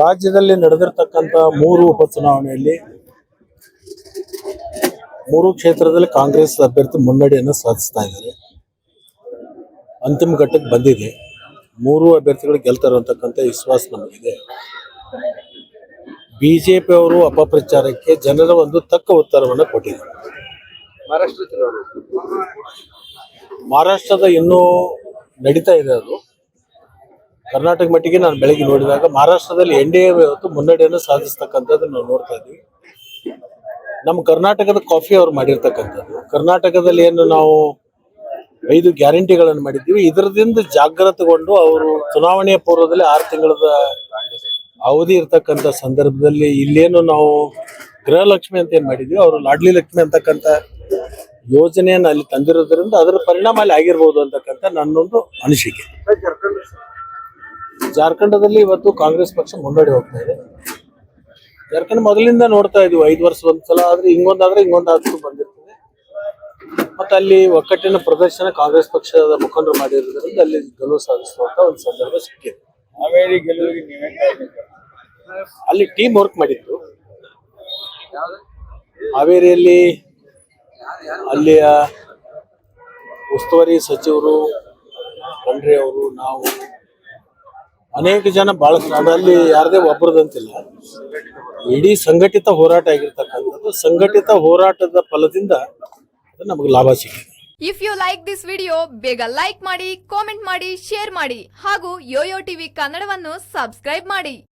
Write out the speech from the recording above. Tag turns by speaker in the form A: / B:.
A: ರಾಜ್ಯದಲ್ಲಿ ನಡೆದಿರ್ತಕ್ಕಂಥ ಮೂರು ಉಪಚುನಾವಣೆಯಲ್ಲಿ ಮೂರು ಕ್ಷೇತ್ರದಲ್ಲಿ ಕಾಂಗ್ರೆಸ್ ಅಭ್ಯರ್ಥಿ ಮುನ್ನಡೆಯನ್ನು ಸಾಧಿಸ್ತಾ ಇದ್ದಾರೆ. ಅಂತಿಮ ಘಟ್ಟಕ್ಕೆ ಬಂದಿದೆ. ಮೂರು ಅಭ್ಯರ್ಥಿಗಳು ಗೆಲ್ತಾರೆ ಅಂತಕ್ಕಂಥ ವಿಶ್ವಾಸ ನಮಗಿದೆ. ಬಿಜೆಪಿ ಅವರು ಅಪಪ್ರಚಾರಕ್ಕೆ ಜನರ ಒಂದು ತಕ್ಕ ಉತ್ತರವನ್ನು ಕೊಟ್ಟಿದ್ದಾರೆ. ಮಹಾರಾಷ್ಟ್ರದ ಇನ್ನೂ ನಡೀತಾ ಇದೆ ಅದು. ಕರ್ನಾಟಕ ಮಟ್ಟಿಗೆ ನಾನು ಬೆಳಗ್ಗೆ ನೋಡಿದಾಗ ಮಹಾರಾಷ್ಟ್ರದಲ್ಲಿ ಎನ್ ಡಿ ಎ ಇವತ್ತು ಮುನ್ನಡೆಯನ್ನು ಸಾಧಿಸ್ತಕ್ಕಂಥದ್ದು ನಾವು ನೋಡ್ತಾ ಇದ್ವಿ ನಮ್ಮ ಕರ್ನಾಟಕದ ಕಾಫಿ ಅವ್ರು ಮಾಡಿರ್ತಕ್ಕಂಥದ್ದು. ಕರ್ನಾಟಕದಲ್ಲಿ ಏನು ನಾವು ಐದು ಗ್ಯಾರಂಟಿಗಳನ್ನು ಮಾಡಿದ್ದೀವಿ. ಇದರದಿಂದ ಜಾಗೃತಗೊಂಡು ಅವರು ಚುನಾವಣೆಯ ಪೂರ್ವದಲ್ಲಿ ಆರು ತಿಂಗಳದ ಅವಧಿ ಇರ್ತಕ್ಕಂಥ ಸಂದರ್ಭದಲ್ಲಿ ಇಲ್ಲೇನು ನಾವು ಗೃಹಲಕ್ಷ್ಮಿ ಅಂತ ಏನು ಮಾಡಿದ್ವಿ. ಅವರು ಲಾಡ್ಲಿ ಲಕ್ಷ್ಮಿ ಅಂತಕ್ಕಂಥ ಯೋಜನೆಯನ್ನು ಅಲ್ಲಿ ತಂದಿರೋದ್ರಿಂದ ಅದರ ಪರಿಣಾಮ ಅಲ್ಲಿ ಆಗಿರ್ಬೋದು ಅಂತಕ್ಕಂಥ ನನ್ನೊಂದು ಅನಿಸಿಕೆ. ಜಾರ್ಖಂಡದಲ್ಲಿ ಇವತ್ತು ಕಾಂಗ್ರೆಸ್ ಪಕ್ಷ ಮುನ್ನಡೆ ಹೋಗ್ತಾ ಇದೆ. ಜಾರ್ಖಂಡ್ ಮೊದಲಿಂದ ನೋಡ್ತಾ ಇದೀವಿ ಐದು ವರ್ಷ ಒಂದ್ಸಲ ಆದ್ರೆ ಹಿಂಗೊಂದಾದ್ರೆ ಹಿಂಗೊಂದಾದ್ರೂ ಬಂದಿರ್ತದೆ. ಮತ್ತೆ ಅಲ್ಲಿ ಒಕ್ಕಟ್ಟಿನ ಪ್ರದರ್ಶನ ಕಾಂಗ್ರೆಸ್ ಪಕ್ಷದ ಮುಖಂಡರು ಮಾಡಿರೋದ್ರಿಂದ ಅಲ್ಲಿ ಗೆಲುವು ಸಾಧಿಸುವಂತ ಒಂದು ಸಂದರ್ಭ ಸಿಕ್ಕಿದೆ. ಅಲ್ಲಿ ಟೀಮ್ ವರ್ಕ್ ಮಾಡಿತ್ತು. ಹಾವೇರಿಯಲ್ಲಿ ಅಲ್ಲಿಯ ಉಸ್ತುವಾರಿ ಸಚಿವರು ಖಂಡ್ರೆ ಅವರು ನಾವು ಅನೇಕ ಜನ ಬಹಳ ಅದರಲ್ಲಿ ಯಾರದೇ ಒಬ್ಬರದಂತಿಲ್ಲ ಇಡೀ ಸಂಘಟಿತ ಹೋರಾಟ ಆಗಿರ್ತಕ್ಕಂಥದ್ದು, ಸಂಘಟಿತ ಹೋರಾಟದ ಫಲದಿಂದ ನಮಗೆ ಲಾಭ ಸಿಕ್ಕಿದೆ
B: if you like this video ಬೇಗ ಲೈಕ್ ಮಾಡಿ ಕಾಮೆಂಟ್ ಮಾಡಿ ಶೇರ್ ಮಾಡಿ ಹಾಗೂ ಯೋಯೋ ಟಿವಿ ಕನ್ನಡವನ್ನು ಸಬ್ಸ್ಕ್ರೈಬ್ ಮಾಡಿ.